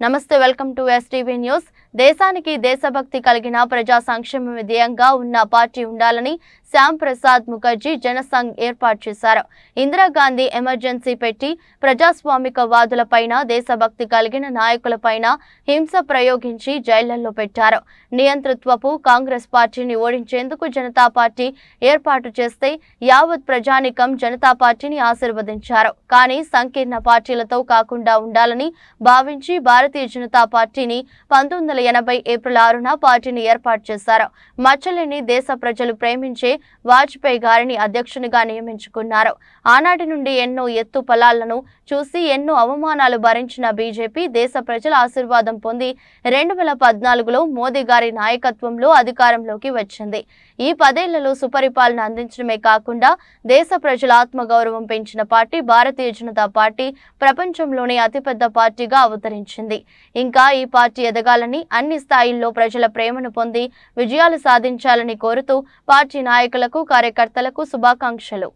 నమస్తే welcome to STV news దేశానికి దేశభక్తి కలిగిన ప్రజా సంక్షేమ విధేయంగా ఉన్న పార్టీ ఉండాలని శ్యామ్ ప్రసాద్ ముఖర్జీ జనసంఘ్ ఏర్పాటు చేశారు. ఇందిరాగాంధీ ఎమర్జెన్సీ పెట్టి ప్రజాస్వామిక వాదులపైన దేశభక్తి కలిగిన నాయకులపైన హింస ప్రయోగించి జైళ్ళలో పెట్టారు. నియంతృత్వపు కాంగ్రెస్ పార్టీని ఓడించేందుకు జనతా పార్టీ ఏర్పాటు చేస్తే యావత్ ప్రజానికం జనతా పార్టీని ఆశీర్వదించారు. కానీ సంకీర్ణ పార్టీలతో కాకుండా ఉండాలని భావించి భారతీయ జనతా పార్టీని పంతొమ్మిది ఎనభై ఏప్రిల్ ఆరున పార్టీని ఏర్పాటు చేశారు. మచ్చలేని దేశ ప్రజలు ప్రేమించే వాజ్పేయి గారిని అధ్యక్షునిగా నియమించుకున్నారు. ఆనాటి నుండి ఎన్నో ఎత్తు ఫలాలను చూసి ఎన్నో అవమానాలు భరించిన బీజేపీ దేశ ప్రజల ఆశీర్వాదం పొంది రెండు వేల పద్నాలుగులో మోదీ గారి నాయకత్వంలో అధికారంలోకి వచ్చింది. ఈ పదేళ్ళలో సుపరిపాలన అందించడమే కాకుండా దేశ ప్రజల ఆత్మగౌరవం పెంచిన పార్టీ భారతీయ జనతా పార్టీ ప్రపంచంలోనే అతిపెద్ద పార్టీగా అవతరించింది. ఇంకా ఈ పార్టీ ఎదగాలని అన్ని స్థాయిల్లో ప్రజల ప్రేమను పొంది విజయాలు సాధించాలని కోరుతూ పార్టీ నాయకులకు కార్యకర్తలకు శుభాకాంక్షలు.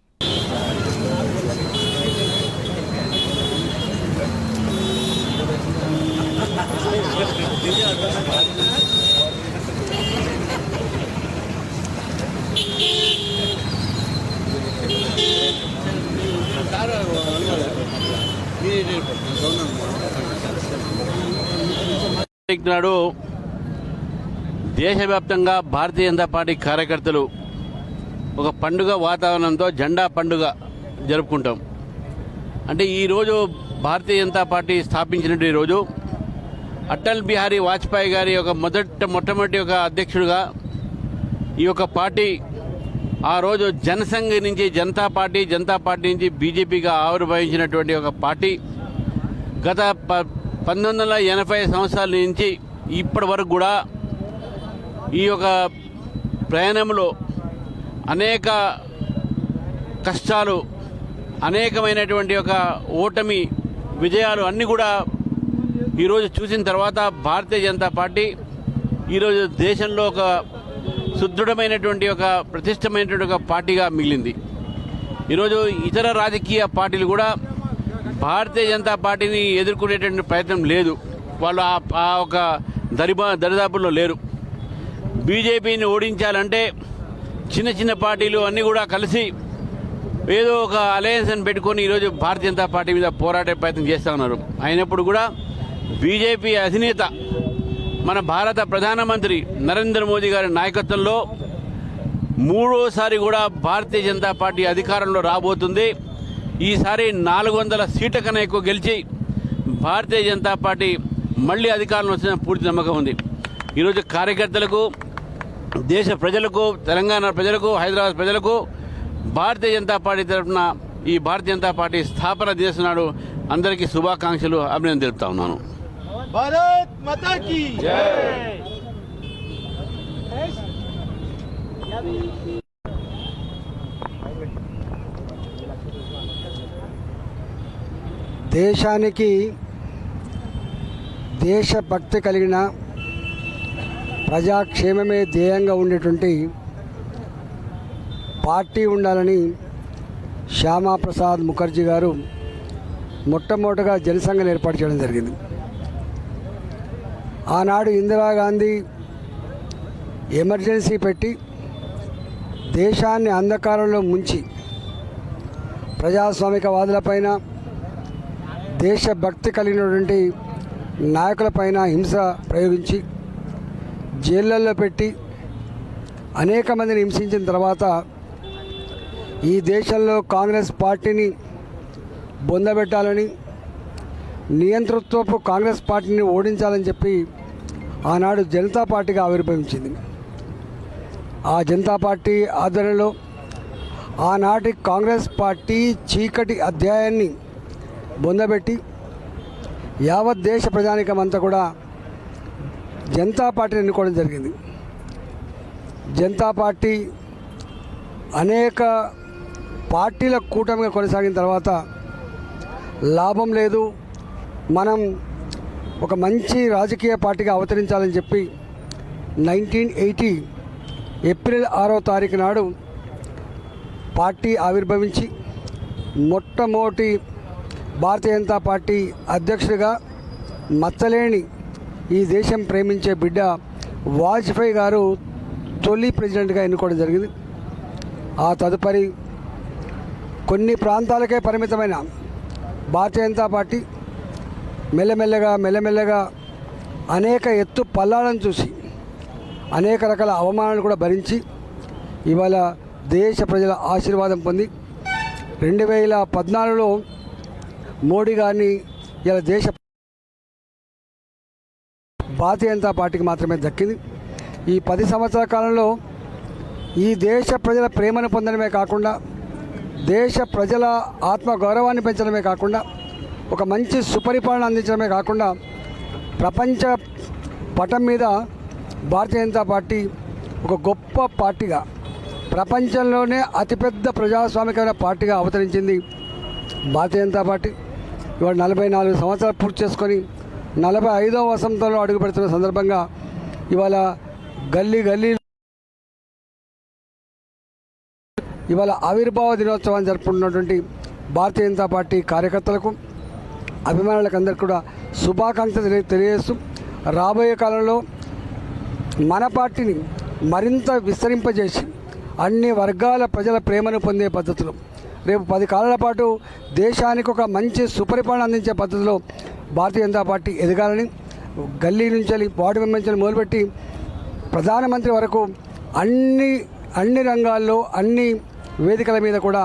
నాడు దేశవ్యాప్తంగా భారతీయ జనతా పార్టీ కార్యకర్తలు ఒక పండుగ వాతావరణంతో జెండా పండుగ జరుపుకుంటాం. అంటే ఈరోజు భారతీయ జనతా పార్టీ స్థాపించినటువంటి రోజు. అటల్ బిహారీ వాజ్పేయి గారి ఒక మొదట మొట్టమొదటి ఒక అధ్యక్షుడిగా ఈ యొక్క పార్టీ ఆ రోజు జనసంఘ్ నుంచి జనతా పార్టీ జనతా పార్టీ నుంచి బీజేపీగా ఆవిర్భవించినటువంటి ఒక పార్టీ. గత ప పంతొమ్మిది వందల ఎనభై సంవత్సరాల నుంచి ఇప్పటి వరకు కూడా ఈ యొక్క ప్రయాణంలో అనేక కష్టాలు అనేకమైనటువంటి ఒక ఓటమి విజయాలు అన్నీ కూడా ఈరోజు చూసిన తర్వాత భారతీయ జనతా పార్టీ ఈరోజు దేశంలో ఒక సుదృఢమైనటువంటి ఒక ప్రతిష్టమైనటువంటి ఒక పార్టీగా మిగిలింది. ఈరోజు ఇతర రాజకీయ పార్టీలు కూడా భారతీయ జనతా పార్టీని ఎదుర్కొనేటువంటి ప్రయత్నం లేదు. వాళ్ళు ఆ ఆ ఒక దరిబా దరిదాపుల్లో లేరు. బీజేపీని ఓడించాలంటే చిన్న చిన్న పార్టీలు అన్నీ కూడా కలిసి ఏదో ఒక అలయన్స్ అని పెట్టుకొని ఈరోజు భారతీయ జనతా పార్టీ మీద పోరాటే ప్రయత్నం చేస్తూ ఉన్నారు. అయినప్పుడు కూడా బీజేపీ అధినేత మన భారత ప్రధానమంత్రి నరేంద్ర మోదీ గారి నాయకత్వంలో మూడోసారి కూడా భారతీయ జనతా పార్టీ అధికారంలో రాబోతుంది. ఈసారి నాలుగు వందల సీట్ల కన్నా ఎక్కువ గెలిచి భారతీయ జనతా పార్టీ మళ్ళీ అధికారంలో వచ్చిన పూర్తి నమ్మకం ఉంది. ఈరోజు కార్యకర్తలకు దేశ ప్రజలకు తెలంగాణ ప్రజలకు హైదరాబాద్ ప్రజలకు భారతీయ జనతా పార్టీ తరఫున ఈ భారతీయ జనతా పార్టీ స్థాపన చేస్తున్నాడు అందరికీ శుభాకాంక్షలు అభినందన తెలుపుతా ఉన్నాను. దేశానికి దేశభక్తి కలిగిన ప్రజాక్షేమమే ధ్యేయంగా ఉండేటువంటి పార్టీ ఉండాలని శ్యామాప్రసాద్ ముఖర్జీ గారు మొట్టమొదటగా జనసంఘం ఏర్పాటు చేయడం జరిగింది. ఆనాడు ఇందిరాగాంధీ ఎమర్జెన్సీ పెట్టి దేశాన్ని అంధకారంలో ముంచి ప్రజాస్వామికవాదులపైన దేశభక్తి కలిగినటువంటి నాయకులపైన హింస ప్రయోగించి జైళ్ళల్లో పెట్టి అనేక మందిని హింసించిన తర్వాత ఈ దేశంలో కాంగ్రెస్ పార్టీని బొందబెట్టాలని నియంతృత్వపు కాంగ్రెస్ పార్టీని ఓడించాలని చెప్పి ఆనాడు జనతా పార్టీగా ఆవిర్భవించింది. ఆ జనతా పార్టీ ఆధ్వర్యంలో ఆనాటి కాంగ్రెస్ పార్టీ చీకటి అధ్యాయాన్ని బొందబెట్టి యావత్ దేశ ప్రజానికం అంతా కూడా జనతా పార్టీని ఎన్నుకోవడం జరిగింది. జనతా పార్టీ అనేక పార్టీల కూటమిగా కొనసాగిన తర్వాత లాభం లేదు. మనం ఒక మంచి రాజకీయ పార్టీగా అవతరించాలని చెప్పి నైన్టీన్ ఎయిటీ ఏప్రిల్ ఆరో తారీఖు నాడు పార్టీ ఆవిర్భవించి మొట్టమొదటి భారతీయ జనతా పార్టీ అధ్యక్షుడిగా మచ్చలేని ఈ దేశం ప్రేమించే బిడ్డ వాజ్పేయి గారు తొలి ప్రెసిడెంట్గా ఎన్నుకోవడం జరిగింది. ఆ తదుపరి కొన్ని ప్రాంతాలకే పరిమితమైన భారతీయ జనతా పార్టీ మెల్లమెల్లగా మెల్లమెల్లగా అనేక ఎత్తు పల్లాలను చూసి అనేక రకాల అవమానాలు కూడా భరించి ఇవాళ దేశ ప్రజల ఆశీర్వాదం పొంది రెండు వేల పద్నాలుగులో మోడీ గారిని ఇలా దేశ భారతీయ జనతా పార్టీకి మాత్రమే దక్కింది. ఈ పది సంవత్సరాల కాలంలో ఈ దేశ ప్రజల ప్రేమను పొందడమే కాకుండా దేశ ప్రజల ఆత్మ గౌరవాన్ని పెంచడమే కాకుండా ఒక మంచి సుపరిపాలన అందించడమే కాకుండా ప్రపంచ పటం మీద భారతీయ జనతా పార్టీ ఒక గొప్ప పార్టీగా ప్రపంచంలోనే అతిపెద్ద ప్రజాస్వామికమైన పార్టీగా అవతరించింది భారతీయ జనతా పార్టీ. ఇవాళ నలభై నాలుగు సంవత్సరాలు పూర్తి చేసుకొని నలభై ఐదవ వసంతంలో అడుగు పెడుతున్న సందర్భంగా ఇవాళ గల్లీ గల్లీ ఇవాళ ఆవిర్భావ దినోత్సవాన్ని జరుపుకుంటున్నటువంటి భారతీయ జనతా పార్టీ కార్యకర్తలకు అభిమానులకు అందరికీ కూడా శుభాకాంక్షలు తెలియజేస్తూ రాబోయే కాలంలో మన పార్టీని మరింత విస్తరింపజేసి అన్ని వర్గాల ప్రజల ప్రేమను పొందే పద్ధతులు. రేపు పది కాలాల పాటు దేశానికి ఒక మంచి సుపరిపాలన అందించే పద్ధతిలో భారతీయ జనతా పార్టీ ఎదగాలని గల్లీ నుంచి వార్డు మెంబర్ నుంచి మొదలుపెట్టి ప్రధానమంత్రి వరకు అన్ని అన్ని రంగాల్లో అన్ని వేదికల మీద కూడా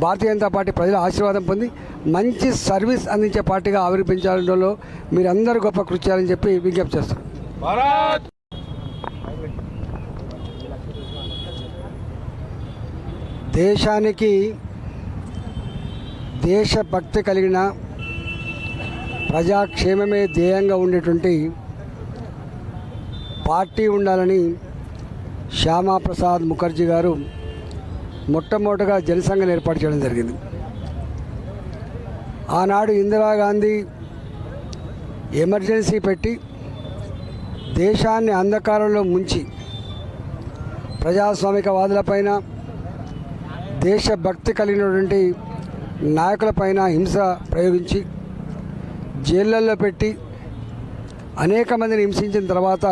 భారతీయ జనతా పార్టీ ప్రజల ఆశీర్వాదం పొంది మంచి సర్వీస్ అందించే పార్టీగా ఆవిర్భించాలలో మీరందరూ గొప్ప కృషి చేయాలని చెప్పి విజ్ఞప్తి చేస్తారు దేశానికి దేశభక్తి కలిగిన ప్రజాక్షేమమే ధ్యేయంగా ఉండేటువంటి పార్టీ ఉండాలని శ్యామాప్రసాద్ ముఖర్జీ గారు మొట్టమొదటగా జనసంఘం ఏర్పాటు చేయడం జరిగింది. ఆనాడు ఇందిరాగాంధీ ఎమర్జెన్సీ పెట్టి దేశాన్ని అంధకారంలో ముంచి ప్రజాస్వామికవాదులపైన దేశభక్తి కలిగినటువంటి నాయకులపైన హింస ప్రయోగించి జైళ్ళల్లో పెట్టి అనేక మందిని హింసించిన తర్వాత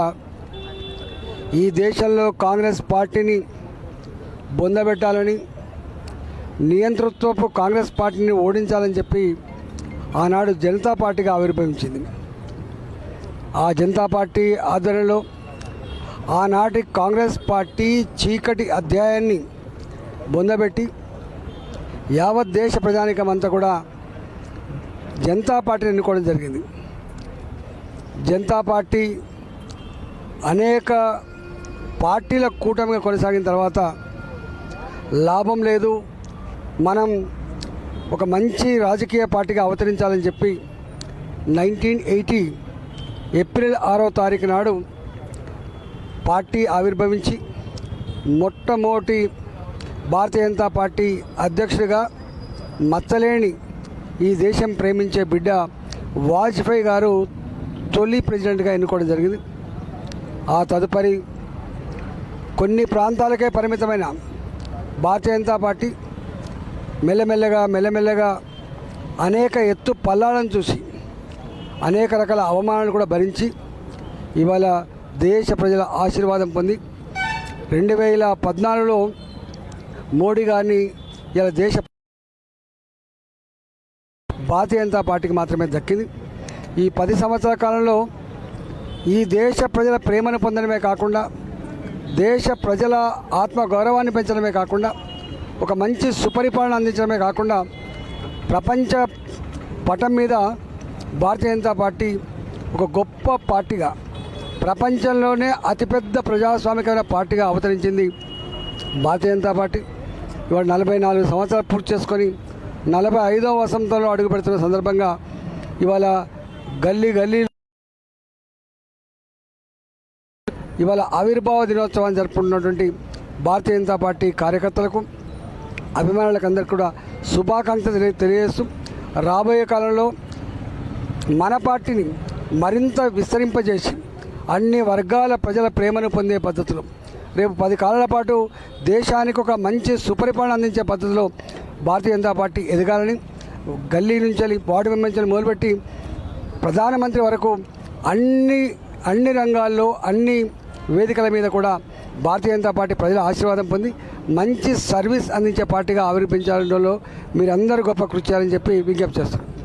ఈ దేశంలో కాంగ్రెస్ పార్టీని బొందబెట్టాలని నియంతృత్వపు కాంగ్రెస్ పార్టీని ఓడించాలని చెప్పి ఆనాడు జనతా పార్టీగా ఆవిర్భవించింది. ఆ జనతా పార్టీ ఆధ్వర్యంలో ఆనాటి కాంగ్రెస్ పార్టీ చీకటి అధ్యాయాన్ని బొందబెట్టి యావత్ దేశ ప్రజానికం అంతా కూడా జనతా పార్టీని ఎన్నుకోవడం జరిగింది. జనతా పార్టీ అనేక పార్టీల కూటమిగా కొనసాగిన తర్వాత లాభం లేదు. మనం ఒక మంచి రాజకీయ పార్టీగా అవతరించాలని చెప్పి నైన్టీన్ ఎయిటీ ఏప్రిల్ ఆరో తారీఖు నాడు పార్టీ ఆవిర్భవించి మొట్టమొదటి భారతీయ జనతా పార్టీ అధ్యక్షుడిగా మచ్చలేని ఈ దేశం ప్రేమించే బిడ్డ వాజ్పేయి గారు తొలి ప్రెసిడెంట్గా ఎన్నుకోవడం జరిగింది. ఆ తదుపరి కొన్ని ప్రాంతాలకే పరిమితమైన భారతీయ జనతా పార్టీ మెల్లమెల్లగా మెల్లమెల్లగా అనేక ఎత్తు పల్లాలను చూసి అనేక రకాల అవమానాలు కూడా భరించి ఇవాళ దేశ ప్రజల ఆశీర్వాదం పొంది రెండు వేల పద్నాలుగులో మోడీ గారిని ఇలా దేశ భారతీయ జనతా పార్టీకి మాత్రమే దక్కింది. ఈ పది సంవత్సరాల కాలంలో ఈ దేశ ప్రజల ప్రేమను పొందడమే కాకుండా దేశ ప్రజల ఆత్మ గౌరవాన్ని పెంచడమే కాకుండా ఒక మంచి సుపరిపాలన అందించడమే కాకుండా ప్రపంచ పటం మీద భారతీయ జనతా పార్టీ ఒక గొప్ప పార్టీగా ప్రపంచంలోనే అతిపెద్ద ప్రజాస్వామికమైన పార్టీగా అవతరించింది భారతీయ జనతా పార్టీ. ఇవాళ నలభై నాలుగు సంవత్సరాలు పూర్తి చేసుకొని నలభై ఐదవ వసంతంలో అడుగు పెడుతున్న సందర్భంగా ఇవాళ గల్లీ గల్లీ ఇవాళ ఆవిర్భావ దినోత్సవాన్ని జరుపుకుంటున్నటువంటి భారతీయ జనతా పార్టీ కార్యకర్తలకు అభిమానులకు అందరికీ కూడా శుభాకాంక్షలు తెలియజేస్తూ రాబోయే కాలంలో మన పార్టీని మరింత విస్తరింపజేసి అన్ని వర్గాల ప్రజల ప్రేమను పొందే పద్ధతిలో రేపు పది కాలాల పాటు దేశానికి ఒక మంచి సుపరిపాలన అందించే పద్ధతిలో భారతీయ జనతా పార్టీ ఎదగాలని గల్లీ నుంచి వార్డు మెంబర్ నుంచి మొదలుపెట్టి ప్రధానమంత్రి వరకు అన్ని అన్ని రంగాల్లో అన్ని వేదికల మీద కూడా భారతీయ జనతా పార్టీ ప్రజల ఆశీర్వాదం పొంది మంచి సర్వీస్ అందించే పార్టీగా ఆవిర్భించాలలో మీరందరూ గొప్ప కృషి చేయాలని చెప్పి విజ్ఞప్తి చేస్తున్నారు